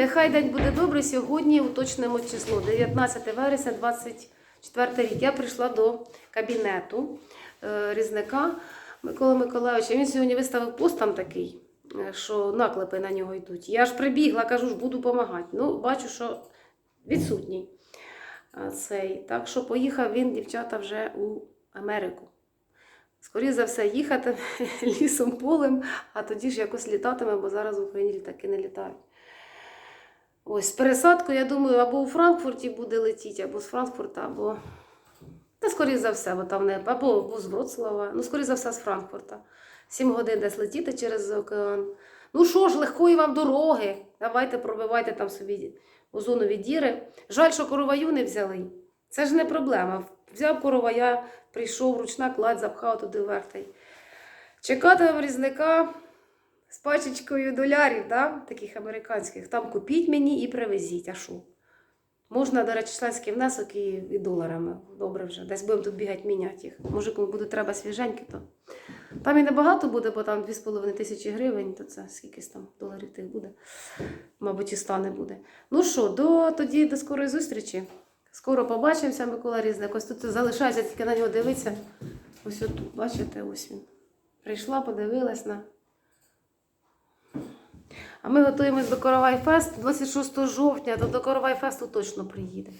Нехай день буде добрий. Сьогодні уточнимо число 19 вересня 24 рік. Я прийшла до кабінету е, різника Миколи Миколайовича. Він сьогодні виставив пост там такий, е, що наклепи на нього йдуть. Я ж прибігла, кажу, ж буду допомагати. Ну, бачу, що відсутній е, цей. Так що поїхав він, дівчата, вже у Америку. Скоріше за все, їхати лісом полем, а тоді ж якось літатиме, бо зараз в Україні літаки не літають. Ось з пересадкою, я думаю, або у Франкфурті буде летіти, або з Франкфурта, або. Та скоріше за все, бо там не або, або з Вроцлава. Ну, скоріше за все, з Франкфурта. Сім годин десь летіти через океан. Ну що ж, легкої вам дороги. Давайте пробивайте там собі озонові діри. Жаль, що короваю не взяли. Це ж не проблема. Взяв коровая, прийшов, ручна кладь, запхав туди вверх. Чекати різника з пачечкою долярів, да? таких американських. Там купіть мені і привезіть. А що? Можна, до речі, членський внесок і, і доларами. Добре вже. Десь будемо тут бігати міняти їх. Може, кому буде треба свіженькі, то. Там і небагато буде, бо там 2,5 тисячі гривень, то це скількись там доларів тих буде. Мабуть, і 100 не буде. Ну що, до тоді до скорої зустрічі. Скоро побачимося, Микола Різник. Ось тут залишається тільки на нього дивитися. Ось тут, бачите, ось він. Прийшла, подивилась на. А ми готуємось до Коровай Фест 26 жовтня, то до Коровай Фесту точно приїде.